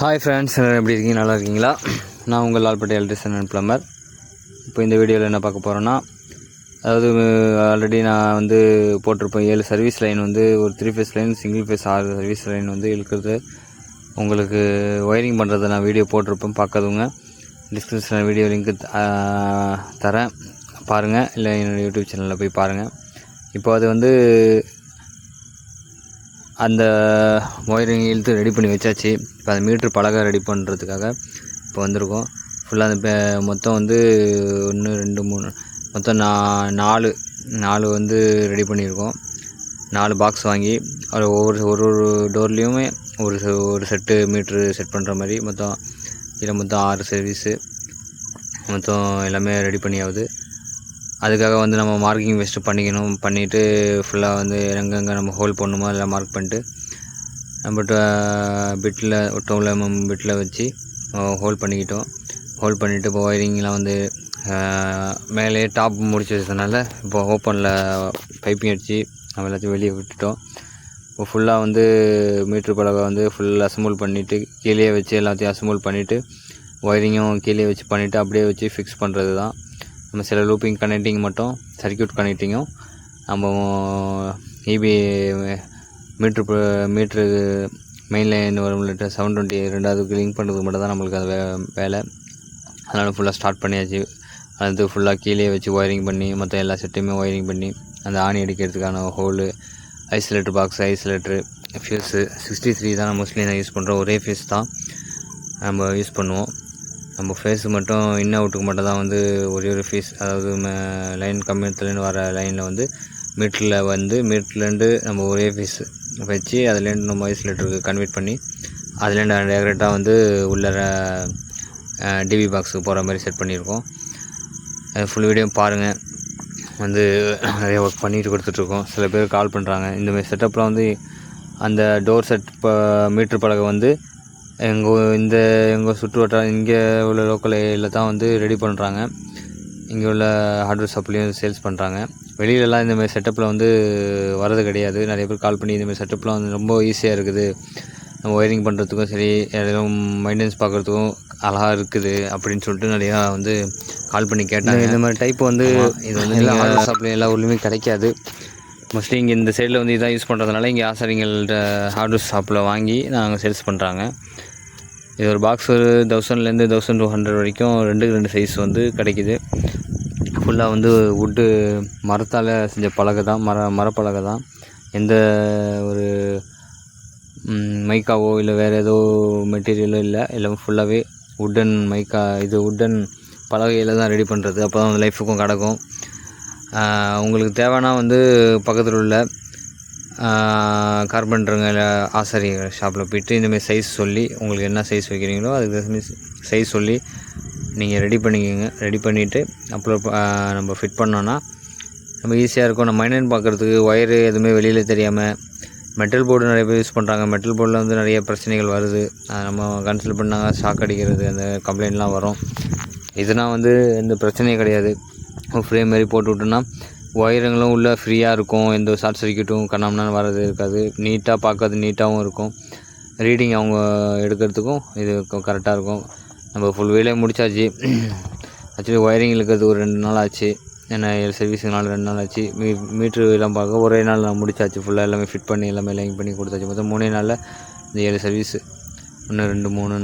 Hi friends எப்படி இருக்கீங்க? நல்லா இருக்கீங்களா? நான் உங்கள் லால்பட்டை எலக்ட்ரிஷன் அண்ட் பிளம்பர். இப்போ இந்த வீடியோவில் என்ன பார்க்க போகிறோன்னா அதாவது ஆல்ரெடி நான் வந்து போட்டிருப்பேன் ஏழு சர்வீஸ் லைன் வந்து ஒரு three phase line single phase ஆறு சர்வீஸ் லைன் வந்து இழுக்கிறது. உங்களுக்கு ஒயரிங் பண்ணுறதை நான் வீடியோ போட்டிருப்பேன் பார்க்காதவங்க. டிஸ்கிரிப்ஷனில் வீடியோ லிங்க் தரேன். பாருங்கள் இல்லை என்னோடய யூடியூப் சேனலில் போய் பாருங்கள் இப்போ அது வந்து அந்த ஒயரிங் இழுத்து ரெடி பண்ணி வச்சாச்சு. இப்போ அந்த மீட்ரு பலகை ரெடி பண்ணுறதுக்காக இப்போ வந்திருக்கோம். ஃபுல்லாக அந்த பே- மொத்தம் வந்து ஒன்று ரெண்டு மூணு மொத்தம் நா நாலு நாலு வந்து ரெடி பண்ணியிருக்கோம். நாலு பாக்ஸ் வாங்கி அதில் ஒவ்வொரு ஒரு ஒரு டோர்லேயுமே ஒரு செ- ஒரு செட்டு மீட்ரு செட் பண்ணுற மாதிரி மொத்தம் இதில் மொத்தம் ஆறு சர்வீஸு மொத்தம் எல்லாமே ரெடி பண்ணியாவது. அதுக்காக வந்து நம்ம மார்க்கிங் ஃபஸ்ட்டு பண்ணிக்கணும். பண்ணிவிட்டு ஃபுல்லாக வந்து எங்கெங்கே நம்ம ஹோல் பண்ணணுமோ எல்லாம் மார்க் பண்ணிட்டு நம்ம பிட்டில் டூ எம்எம் பிட்டில் வச்சு ஹோல் பண்ணிக்கிட்டோம். ஹோல் பண்ணிவிட்டு இப்போ ஒயரிங்லாம் வந்து மேலே டாப் முடிச்சு வச்சதுனால இப்போ ஓப்பனில் பைப்பிங் அடித்து நம்ம எல்லாத்தையும் வெளியே விட்டுட்டோம். இப்போ ஃபுல்லாக வந்து மீட்ரு பலகை வந்து ஃபுல் அசம்பிள் பண்ணிவிட்டு கீழே வச்சு எல்லாத்தையும் அசம்பிள் பண்ணிவிட்டு ஒயரிங்கும் கீழே வச்சு பண்ணிவிட்டு அப்படியே வச்சு ஃபிக்ஸ் பண்ணுறது தான் நம்ம சில லூப்பிங் கனெக்டிங் மட்டும் சர்க்யூட் கனெக்டிங்கும் நம்ம EB meter meter main line வரும் லிட்டர் செவன் டுவெண்ட்டி ரெண்டாவதுக்கு லிங்க் பண்ணுறதுக்கு மட்டும் தான் நம்மளுக்கு அது வே- வேலை. அதனால் ஃபுல்லாக ஸ்டார்ட் பண்ணியாச்சு. அது ஃபுல்லாக கீழே வச்சு ஒயரிங் பண்ணி மற்ற எல்லா செட்டையுமே ஒயரிங் பண்ணி அந்த ஆணி அடிக்கிறதுக்கான hole isolator box isolator fuse sixty three தான் மோஸ்ட்லி நான் யூஸ் பண்ணுறோம் ஒரே ஃபியூஸ் தான் நம்ம யூஸ் பண்ணுவோம். நம்ம ஃபேஸ் மட்டும் இன் அவுட்டுக்கு மட்டும் தான் வந்து ஒரே ஒரு ஃபீஸ் அதாவது லைன் கம்பெனித்துலேருந்து வர லைனில் வந்து மீட்டரில் வந்து மீட்டர்லேருந்து நம்ம ஒரே ஃபீஸ் வச்சு அதுலேருந்து நம்ம ஐசோலேட்டருக்கு கன்வெர்ட் பண்ணி அதுலேருந்து டேரெக்டாக வந்து உள்ள டிவி பாக்ஸுக்கு போகிற மாதிரி செட் பண்ணியிருக்கோம். ஃபுல் வீடியோ பாருங்கள் வந்து நிறைய ஒர்க் பண்ணிட்டு கொடுத்துட்ருக்கோம். சில பேர் கால் பண்ணுறாங்க இந்தமாரி செட்டப்பில் வந்து அந்த டோர் செட் இப்போ மீட்ரு பலகை வந்து எங்கள் இந்த எங்கள் சுற்று வட்டாரம் இங்கே உள்ள லோக்கல் ஏரியாவில் தான் வந்து ரெடி பண்ணுறாங்க இங்கே உள்ள ஹார்ட்வேர் ஷாப்லேயும் சேல்ஸ் பண்ணுறாங்க வெளியிலலாம் இந்த மாதிரி செட்டப்பில் வந்து வரது கிடையாது. நிறைய பேர் கால் பண்ணி இந்த மாதிரி செட்டப்லாம் வந்து ரொம்ப ஈஸியாக இருக்குது. நம்ம ஒயரிங் பண்ணுறதுக்கும் சரி எதுவும் மெயின்டெனன்ஸ் பார்க்குறதுக்கும் அழகாக இருக்குது அப்படின்னு சொல்லிட்டு நிறையா வந்து கால் பண்ணி கேட்டாங்க. இந்த மாதிரி டைப் வந்து இது வந்து எல்லா ஹார்ட்வேர் ஷாப்லேயும் எல்லா ஊர்லேயுமே கிடைக்காது. மோஸ்ட்லி இங்கே இந்த சைடில் வந்து இதான் யூஸ் பண்ணுறதுனால இங்கே ஆசாரிங்கள்ட்ட ஹார்ட்வேர் ஷாப்பில் வாங்கி நாங்கள் சேல்ஸ் பண்ணுறாங்க இது ஒரு பாக்ஸ் ஒரு தௌசண்ட்லேருந்து தௌசண்ட் டூ ஹண்ட்ரட் வரைக்கும் ரெண்டுக்கு ரெண்டு சைஸ் வந்து கிடைக்குது. ஃபுல்லாக வந்து வுட்டு மரத்தால் செஞ்ச பலகை தான் மர மரப்பலகை தான் எந்த ஒரு மைக்காவோ இல்லை வேறு ஏதோ மெட்டீரியலோ இல்லை எல்லாமே ஃபுல்லாகவே உட்டன் மைக்கா இது உட்டன் பலகையில் தான் ரெடி பண்ணுறது அப்போ தான் லைஃபுக்கும் கிடக்கும். உங்களுக்கு தேவைன்னா வந்து பக்கத்தில் உள்ள கார்பெண்டருங்க இல்லை ஆசாரிகள் ஷாப்பில் போயிட்டு இந்தமாதிரி சைஸ் சொல்லி உங்களுக்கு என்ன சைஸ் வைக்கிறீங்களோ அதுக்கு சைஸ் சொல்லி நீங்கள் ரெடி பண்ணிக்கோங்க. ரெடி பண்ணிவிட்டு அப்புறம் நம்ம ஃபிட் பண்ணோன்னா நம்ம ஈஸியாக இருக்கும். நம்ம மைனன் பார்க்குறதுக்கு ஒயரு எதுவுமே வெளியில் தெரியாமல் மெட்டல் போர்டு நிறைய பேர் யூஸ் பண்ணுறாங்க மெட்டல் போர்டில் வந்து நிறைய பிரச்சனைகள் வருது. அதை நம்ம கன்சல்ட் பண்ணாங்க. ஷாக் அடிக்கிறது அந்த கம்ப்ளைண்ட்லாம் வரும். இதெல்லாம் வந்து எந்த பிரச்சனையும் கிடையாது. ஃப்ரேம் மாதிரி போட்டு விட்டோன்னா ஒயருங்களும் உள்ளே ஃப்ரீயாக இருக்கும். எந்த ஷார்ட் சர்க்கியூட்டும் கண்ணாமண்ணான்னு வரது இருக்காது. நீட்டாக பார்க்கறது நீட்டாகவும் இருக்கும். ரீடிங் அவங்க எடுக்கிறதுக்கும் இது கரெக்டாக இருக்கும். நம்ம ஃபுல் வேலையை முடிச்சாச்சு. ஆக்சுவலி ஒயரிங் இழுக்கிறது ஒரு ரெண்டு நாள் ஆச்சு. ஏன்னா சர்வீஸுனால ரெண்டு நாள் ஆச்சு. மீ மீட்ரு எல்லாம் பார்க்க ஒரே நாள் நான் முடிச்சாச்சு ஃபுல்லாக எல்லாமே ஃபிட் பண்ணி எல்லாமே லைன் பண்ணி கொடுத்தாச்சு. மொத்தம் மூணே நாளில் இந்த ஏழு சர்வீஸு ஒன்று ரெண்டு மூணு